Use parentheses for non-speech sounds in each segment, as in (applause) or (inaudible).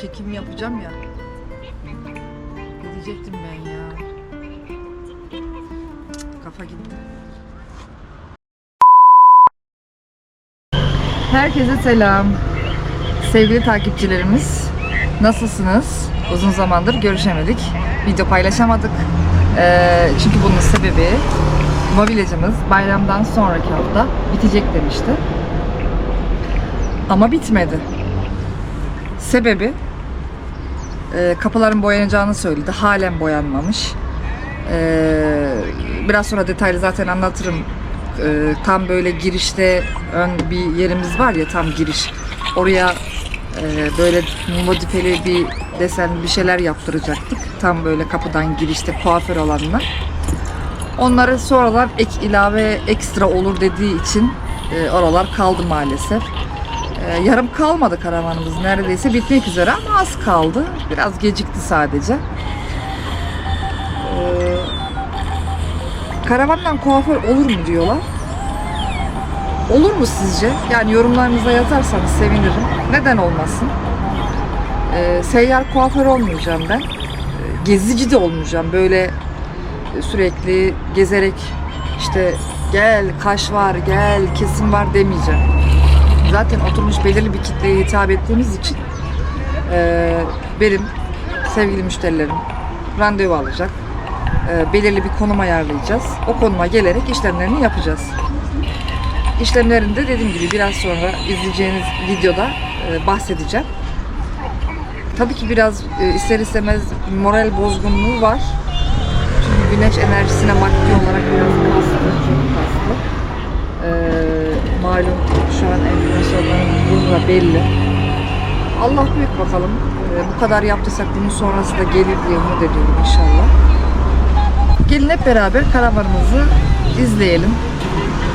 çekim yapacağım ya. Gidecektim ben ya. Kafa gitti. Herkese selam. Sevgili takipçilerimiz, nasılsınız? Uzun zamandır görüşemedik. Video paylaşamadık. Ee, çünkü bunun sebebi mobilyacımız bayramdan sonraki hafta bitecek demişti. Ama bitmedi. Sebebi e, kapıların boyanacağını söyledi. Halen boyanmamış. E, biraz sonra detaylı zaten anlatırım. E, tam böyle girişte ön bir yerimiz var ya tam giriş. Oraya e, böyle modifeli bir desen bir şeyler yaptıracaktık. Tam böyle kapıdan girişte kuaför alanına. Onları sonradan ek ilave ekstra olur dediği için e, oralar kaldı maalesef. E, yarım kalmadı karavanımız neredeyse bitmek üzere ama az kaldı. Biraz gecikti sadece. E, karavandan kuaför olur mu diyorlar. Olur mu sizce? Yani yorumlarınıza yazarsanız sevinirim. Neden olmasın? E, seyyar kuaför olmayacağım ben. E, gezici de olmayacağım. Böyle e, sürekli gezerek işte gel kaş var, gel kesim var demeyeceğim. Zaten oturmuş belirli bir kitleye hitap ettiğimiz için e, benim sevgili müşterilerim randevu alacak. E, belirli bir konum ayarlayacağız. O konuma gelerek işlemlerini yapacağız. İşlemlerinde dediğim gibi biraz sonra izleyeceğiniz videoda e, bahsedeceğim. Tabii ki biraz e, ister istemez moral bozgunluğu var. Çünkü güneş enerjisine maddi olarak biraz kastı, burada belli. Allah büyük bakalım. Ee, bu kadar yaptıysak bunun sonrası da gelir diye umut ediyorum inşallah. Gelin hep beraber karavanımızı izleyelim.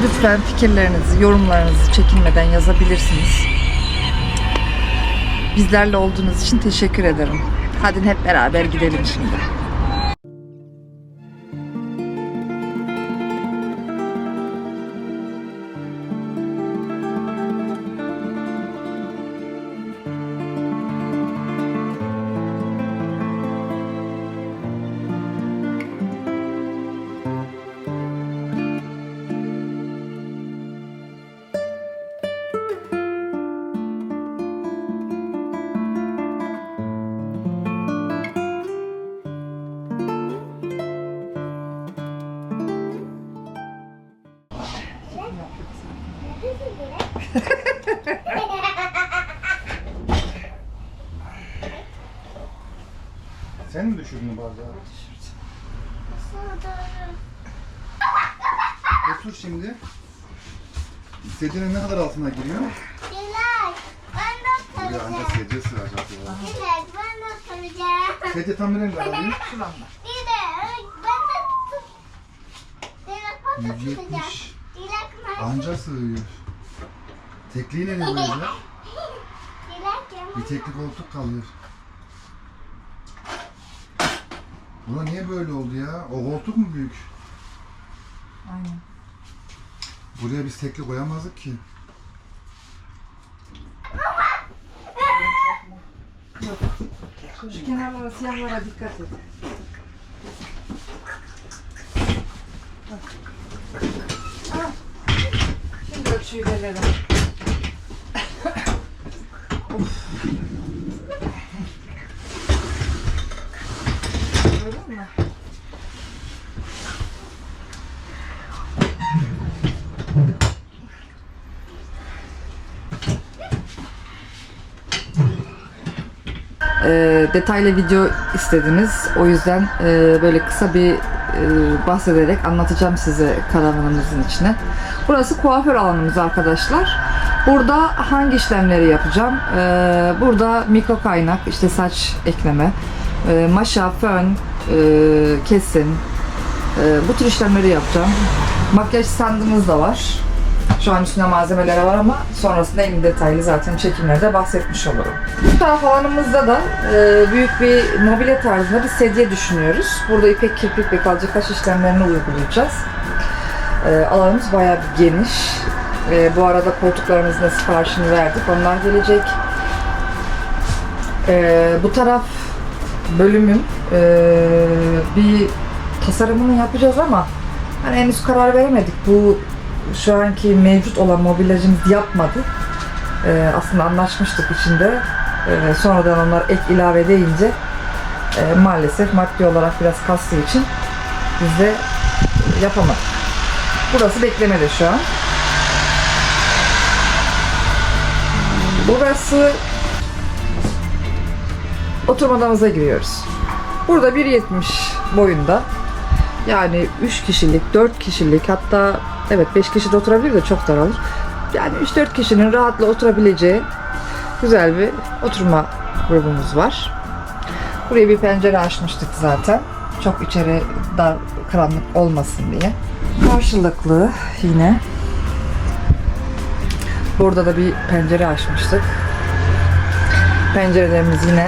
Lütfen fikirlerinizi, yorumlarınızı çekinmeden yazabilirsiniz. Bizlerle olduğunuz için teşekkür ederim. Hadi hep beraber gidelim şimdi. (laughs) Sen mi düşürdün bardağı? Otur şimdi. Sedyenin ne kadar altına giriyor? Dilek, ben de Buraya ancak oturacağım. sedye sığacak ya. Dilek, ben de oturacağım. Sedye tam nereye alıyor? Şuramda. Dilek, ben de tut. Dilek, ben de tutacağım. 170. Dilek, ben Anca sığıyor. Tekliği nereye koyacak? Dilek, Bir tekli koltuk kalıyor. Buna niye böyle oldu ya? O koltuk mu büyük? Aynen. Buraya biz tekli koyamazdık ki. Şu kenarlara, siyahlara dikkat et. Bak. Ah. Şimdi ölçüyü verelim. Of. Gördün mü? e, detaylı video istediniz. O yüzden e, böyle kısa bir bahsederek anlatacağım size karavanımızın içine. Burası kuaför alanımız arkadaşlar. Burada hangi işlemleri yapacağım? E, burada mikro kaynak, işte saç ekleme, e, maşa, fön, e, kesim, e, bu tür işlemleri yapacağım. Makyaj standımız da var. Şu an üstünde malzemeleri var ama sonrasında en detaylı zaten çekimlerde bahsetmiş olurum. Bu taraf alanımızda da e, büyük bir mobilya tarzında bir sedye düşünüyoruz. Burada ipek kirpik ve kalıcı kaş işlemlerini uygulayacağız. E, alanımız bayağı bir geniş. E, bu arada koltuklarımızın siparişini verdik. Onlar gelecek. Ee, bu taraf bölümün ee, bir tasarımını yapacağız ama hani henüz karar veremedik. Bu şu anki mevcut olan mobilyacımız yapmadı. Ee, aslında anlaşmıştık içinde. Ee, sonradan onlar ek ilave deyince e, maalesef maddi olarak biraz kastığı için biz de yapamadık. Burası beklemede şu an. Burası oturma odamıza giriyoruz. Burada 1.70 boyunda yani 3 kişilik, 4 kişilik hatta evet 5 kişi de oturabilir de çok daralır. Yani 3-4 kişinin rahatla oturabileceği güzel bir oturma grubumuz var. Buraya bir pencere açmıştık zaten. Çok içeri dar karanlık olmasın diye. Karşılıklı yine. Burada da bir pencere açmıştık. Pencerelerimiz yine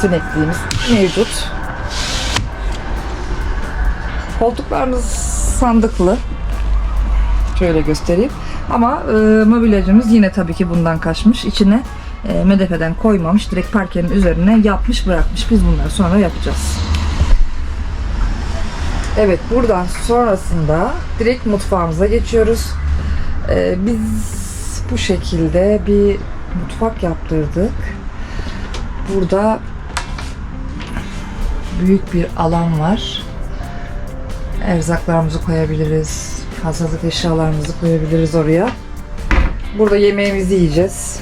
sinekliğimiz mevcut. Koltuklarımız sandıklı. Şöyle göstereyim. Ama e, mobilyacımız yine tabii ki bundan kaçmış. İçine e, medefeden koymamış. Direkt parkenin üzerine yapmış bırakmış. Biz bunları sonra yapacağız. Evet buradan sonrasında direkt mutfağımıza geçiyoruz. E, biz bu şekilde bir mutfak yaptırdık. Burada büyük bir alan var. Erzaklarımızı koyabiliriz. Fazlalık eşyalarımızı koyabiliriz oraya. Burada yemeğimizi yiyeceğiz.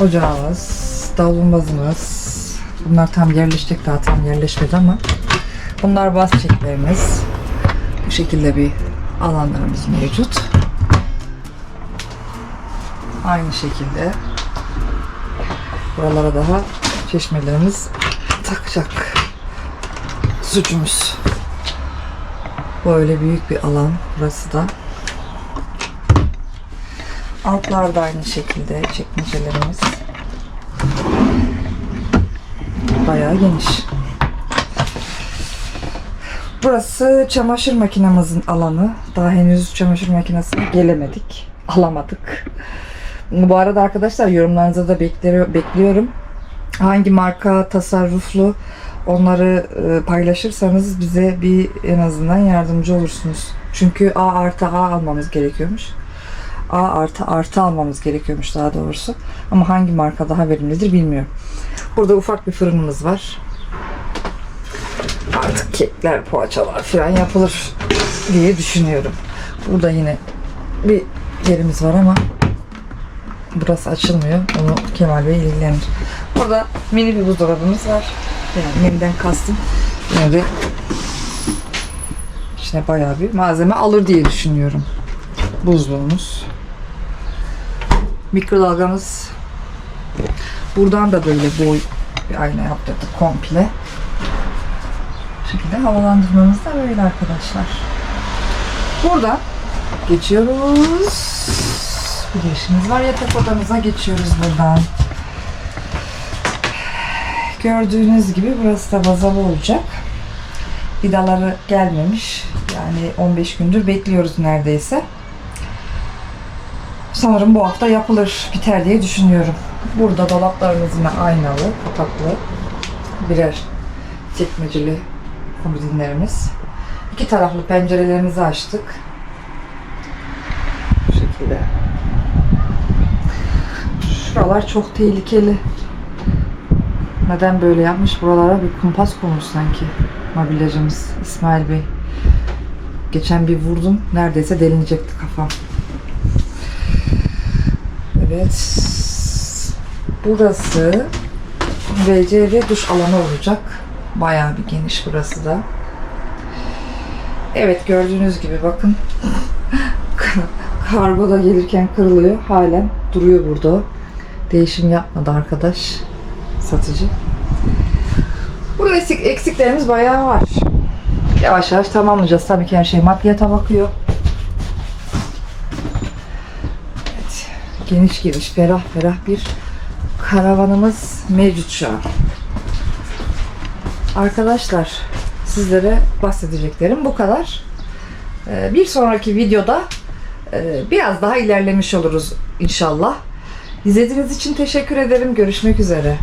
Ocağımız, davlumbazımız. Bunlar tam yerleşecek daha tam yerleşmedi ama bunlar baz çeklerimiz. Bu şekilde bir alanlarımız mevcut. Aynı şekilde buralara daha çeşmelerimiz takacak sucumuz. Böyle büyük bir alan burası da. Altlarda aynı şekilde çekmecelerimiz. Bayağı geniş. Burası çamaşır makinemizin alanı. Daha henüz çamaşır makinesine gelemedik. Alamadık. Bu arada arkadaşlar yorumlarınızı da bekliyor- bekliyorum. Hangi marka tasarruflu onları e, paylaşırsanız bize bir en azından yardımcı olursunuz. Çünkü A artı A almamız gerekiyormuş. A artı artı almamız gerekiyormuş daha doğrusu. Ama hangi marka daha verimlidir bilmiyorum. Burada ufak bir fırınımız var. Artık kekler, poğaçalar falan yapılır diye düşünüyorum. Burada yine bir yerimiz var ama burası açılmıyor. Onu Kemal Bey ilgilenir. Burada mini bir buzdolabımız var. Yani menüden kastım. Yine de içine bayağı bir malzeme alır diye düşünüyorum. Buzluğumuz. Mikrodalgamız. Buradan da böyle boy bir ayna yaptırdık komple. Bu şekilde havalandırmamız da böyle arkadaşlar. Buradan geçiyoruz. Bir girişimiz var. Yatak odamıza geçiyoruz buradan. Gördüğünüz gibi burası da bazalı olacak. Vidaları gelmemiş. Yani 15 gündür bekliyoruz neredeyse. Sanırım bu hafta yapılır, biter diye düşünüyorum. Burada dolaplarımız yine aynalı, kapaklı. Birer çekmeceli komodinlerimiz. İki taraflı pencerelerimizi açtık. Bu şekilde. Şuralar çok tehlikeli. Neden böyle yapmış? Buralara bir kumpas konmuş sanki mobilyacımız İsmail Bey. Geçen bir vurdum. Neredeyse delinecekti kafam. Evet. Burası WC ve duş alanı olacak. Bayağı bir geniş burası da. Evet gördüğünüz gibi bakın. (laughs) Kargo da gelirken kırılıyor. Halen duruyor burada. Değişim yapmadı arkadaş. Satıcı. Burada eksik, eksiklerimiz bayağı var. Yavaş yavaş tamamlayacağız. Tabii ki her şey maddiyata bakıyor. Evet. Geniş geniş, ferah ferah bir karavanımız mevcut şu an. Arkadaşlar sizlere bahsedeceklerim bu kadar. Ee, Bir sonraki videoda Ee, biraz daha ilerlemiş oluruz inşallah. İzlediğiniz için teşekkür ederim. Görüşmek üzere.